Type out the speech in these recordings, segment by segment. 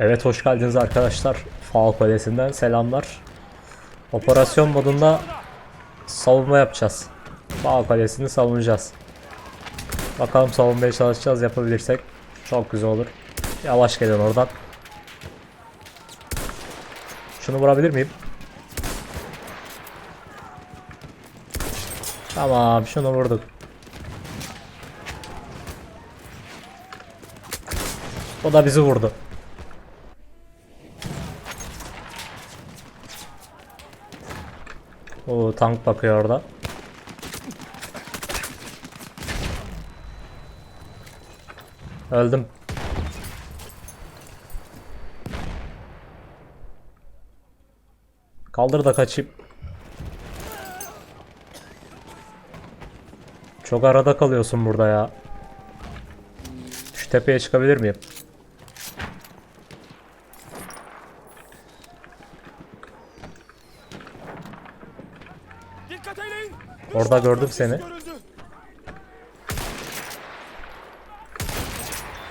Evet hoş geldiniz arkadaşlar. Faal Kalesi'nden selamlar. Operasyon modunda savunma yapacağız. Faal Kalesi'ni savunacağız. Bakalım savunmaya çalışacağız yapabilirsek. Çok güzel olur. Yavaş gelin oradan. Şunu vurabilir miyim? Tamam şunu vurduk. O da bizi vurdu. O tank bakıyor orada. Öldüm. Kaldır da kaçayım. Çok arada kalıyorsun burada ya. Şu tepeye çıkabilir miyim? Orada gördüm seni.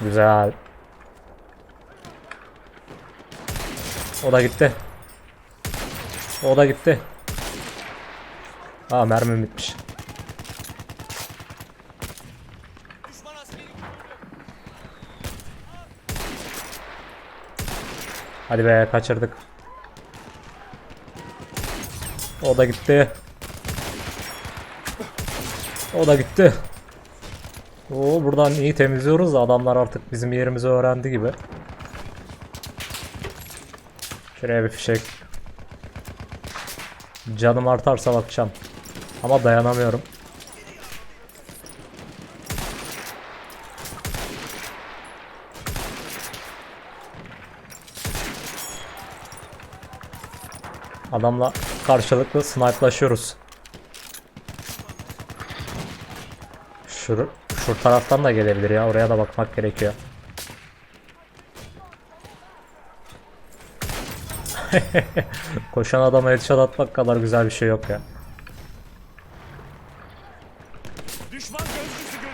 Güzel. O da gitti. O da gitti. Aa mermim bitmiş. Hadi be kaçırdık. O da gitti. O da gitti. Oo buradan iyi temizliyoruz da adamlar artık bizim yerimizi öğrendi gibi. Şuraya bir fişek. Canım artarsa bakacağım. Ama dayanamıyorum. Adamla karşılıklı snipe'laşıyoruz. Şu, şu taraftan da gelebilir ya. Oraya da bakmak gerekiyor. Koşan adama headshot atmak kadar güzel bir şey yok ya.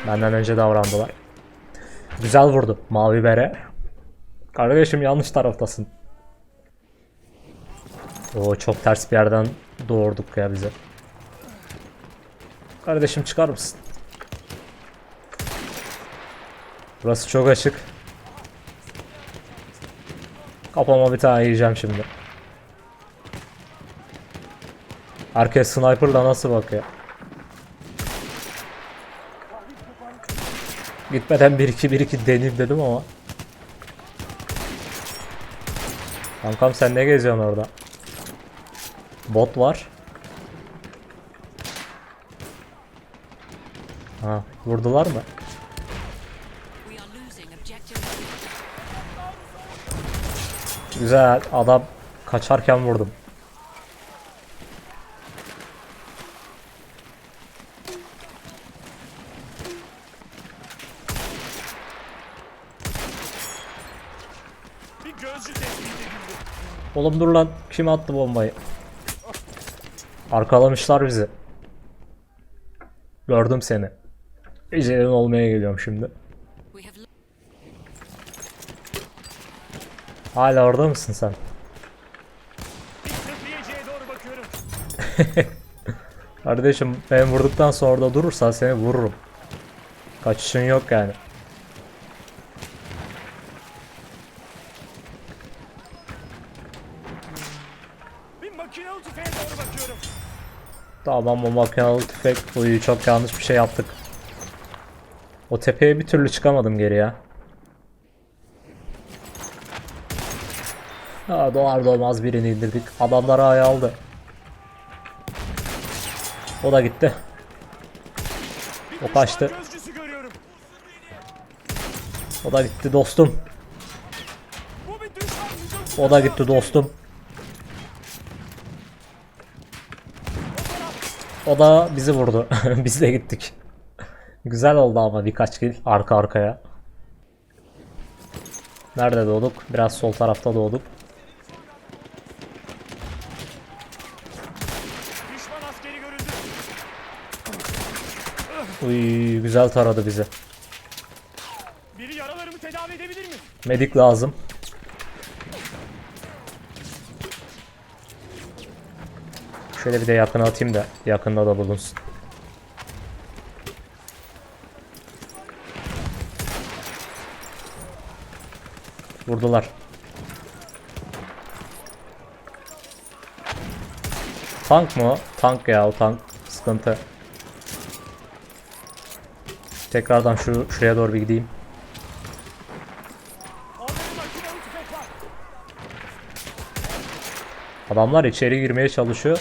Benden önce davrandılar. Güzel vurdu. Mavi bere. Kardeşim yanlış taraftasın. Oo çok ters bir yerden doğurduk ya bize. Kardeşim çıkar mısın? Burası çok açık. Kafama bir tane yiyeceğim şimdi. Herkes sniper'la nasıl bakıyor? Gitmeden 1-2-1-2 deneyim dedim ama. Kankam sen ne geziyorsun orada? Bot var. Ha, vurdular mı? Güzel. Adam kaçarken vurdum. Oğlum dur lan. Kim attı bombayı? Arkalamışlar bizi. Gördüm seni. Ecelin olmaya geliyorum şimdi. Hala orada mısın sen? Kardeşim ben vurduktan sonra da durursan seni vururum. Kaçışın yok yani. Tamam o makinalı tüfek uyu çok yanlış bir şey yaptık. O tepeye bir türlü çıkamadım geri ya. Ha, doğar doğmaz birini indirdik. Adamlar ayağı aldı. O da gitti. O kaçtı. O da gitti dostum. O da gitti dostum. O da bizi vurdu. Biz de gittik. Güzel oldu ama birkaç kill arka arkaya. Nerede doğduk? Biraz sol tarafta doğduk. Uy güzel taradı bizi. Biri yaralarımı tedavi edebilir mi? Medik lazım. Şöyle bir de yakına atayım da yakında da bulunsun. Vurdular. Tank mı? Tank ya o tank. Sıkıntı. Tekrardan şu şuraya doğru bir gideyim. Adamlar içeri girmeye çalışıyor.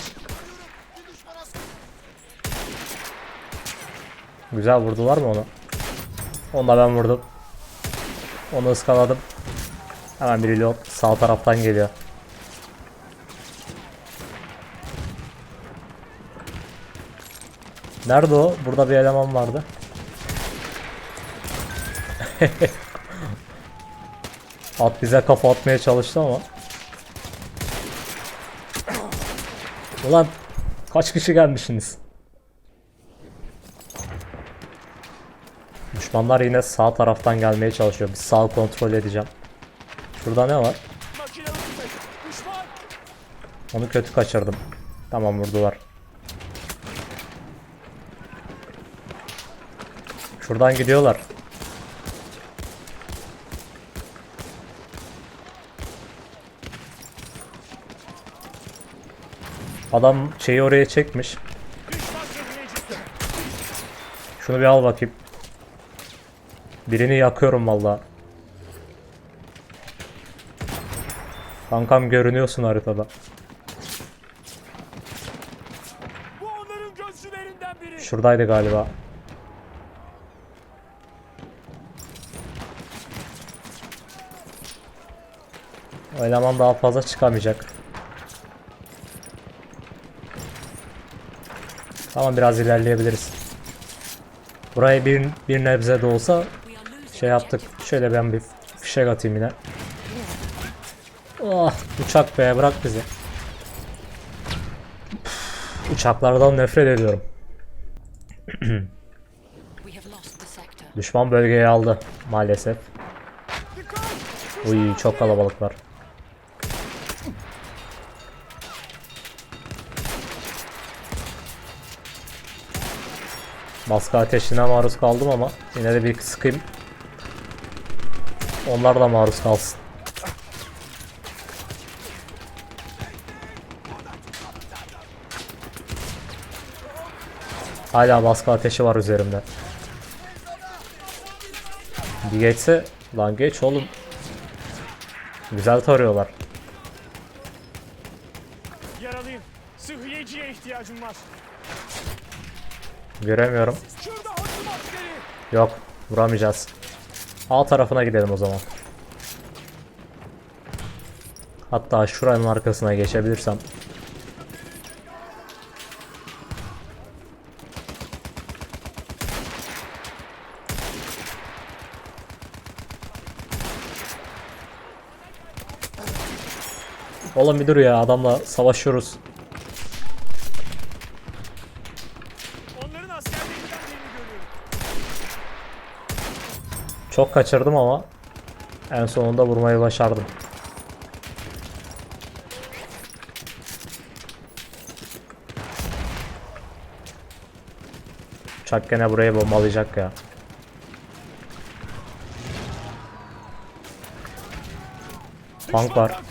Güzel vurdular mı onu? Onu da ben vurdum. Onu ıskaladım. Hemen bir reload sağ taraftan geliyor. Nerede o? Burada bir eleman vardı. At bize kafa atmaya çalıştı ama. Ulan kaç kişi gelmişsiniz? Düşmanlar yine sağ taraftan gelmeye çalışıyor. Bir sağ kontrol edeceğim. Şurada ne var? Onu kötü kaçırdım. Tamam vurdular. Şuradan gidiyorlar. Adam şeyi oraya çekmiş. Şunu bir al bakayım. Birini yakıyorum valla. Kankam görünüyorsun haritada. Şuradaydı galiba. Eleman daha fazla çıkamayacak. Tamam biraz ilerleyebiliriz. Burayı bir, bir nebze de olsa şey yaptık. Şöyle ben bir fişek atayım yine. Ah uçak be bırak bizi. Uçaklardan nefret ediyorum. Düşman bölgeyi aldı maalesef. Uy çok kalabalıklar. Baskı ateşine maruz kaldım ama yine de bir sıkayım. Onlar da maruz kalsın. Hala baskı ateşi var üzerimde. Bir geçse lan geç oğlum. Güzel tarıyorlar. Yaralıyım. Sıhhiyeciye ihtiyacım var. Göremiyorum. Yok vuramayacağız. A tarafına gidelim o zaman. Hatta şuranın arkasına geçebilirsem. Oğlum bir dur ya adamla savaşıyoruz. Çok kaçırdım ama en sonunda vurmayı başardım. Uçak gene burayı bombalayacak ya. Tank var.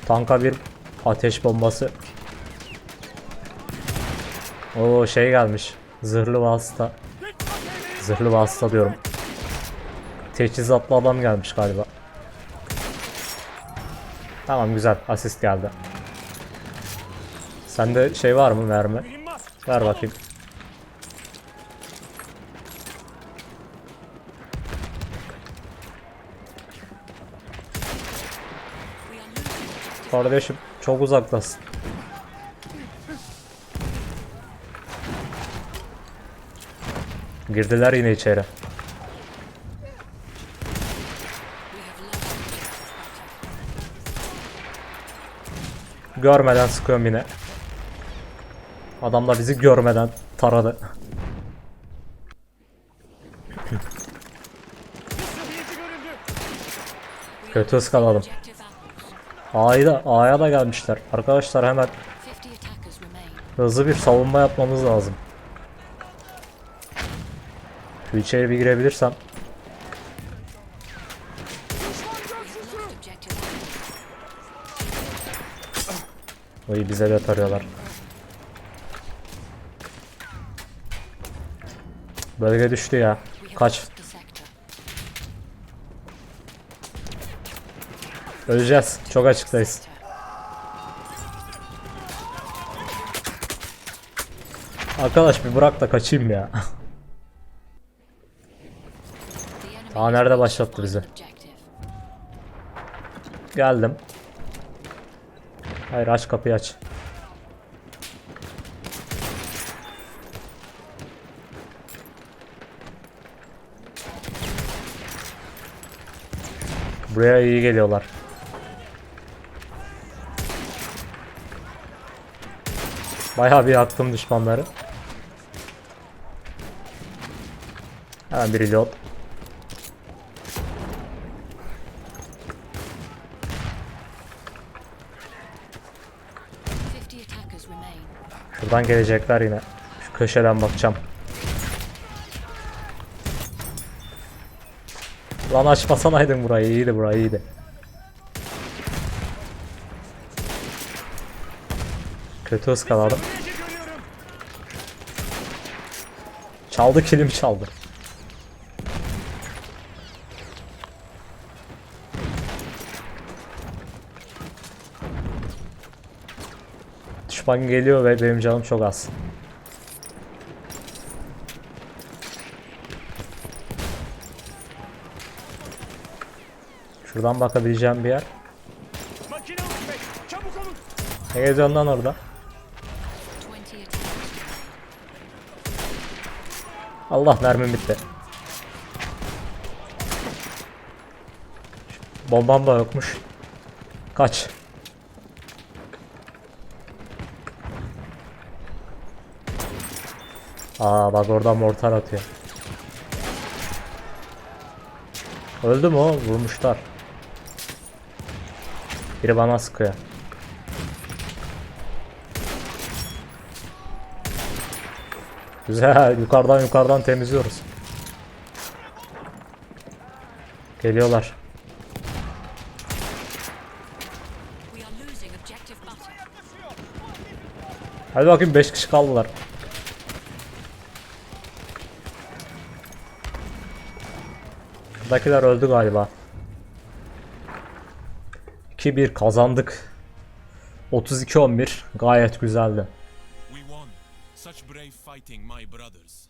Şu tanka bir ateş bombası. O şey gelmiş. Zırhlı vasıta. Zırhlı vasıta diyorum. Teçhizatlı adam gelmiş galiba. Tamam güzel asist geldi. Sende şey var mı? Mühimmat. Ver bakayım. Kardeşim çok uzaktasın. Girdiler yine içeri. Görmeden sıkıyorum yine. Adam da bizi görmeden taradı. Kötü ıskaladım. A'ya A'ya da gelmişler. Arkadaşlar hemen 50 attackers remain. hızlı bir savunma yapmamız lazım. Şu içeri bir girebilirsem. Oy bize de tarıyorlar. Bölge düştü ya. Kaç. Öleceğiz. Çok açıktayız. Arkadaş bir bırak da kaçayım ya. Has nerede başlattı bizi? Geldim. Hayır aç kapıyı aç. Buraya iyi geliyorlar. Bayağı bir yaktım düşmanları. Hemen bir reload. Şuradan gelecekler yine. Şu köşeden bakacağım. Lan açmasanaydın burayı iyiydi burayı iyiydi. Kötü ıskaladım. Çaldı kilim çaldı. Düşman geliyor ve benim canım çok az. Şuradan bakabileceğim bir yer. Ne orada? Allah mermim bitti. Bombam da yokmuş. Kaç. Aa bak oradan mortar atıyor. Öldü mü o? Vurmuşlar. Biri bana sıkıyor. Güzel. Yukarıdan yukarıdan temizliyoruz. Geliyorlar. Hadi bakayım 5 kişi kaldılar. Buradakiler öldü galiba. 2-1 kazandık. 32-11 gayet güzeldi. We won. Such brave fighting, my brothers.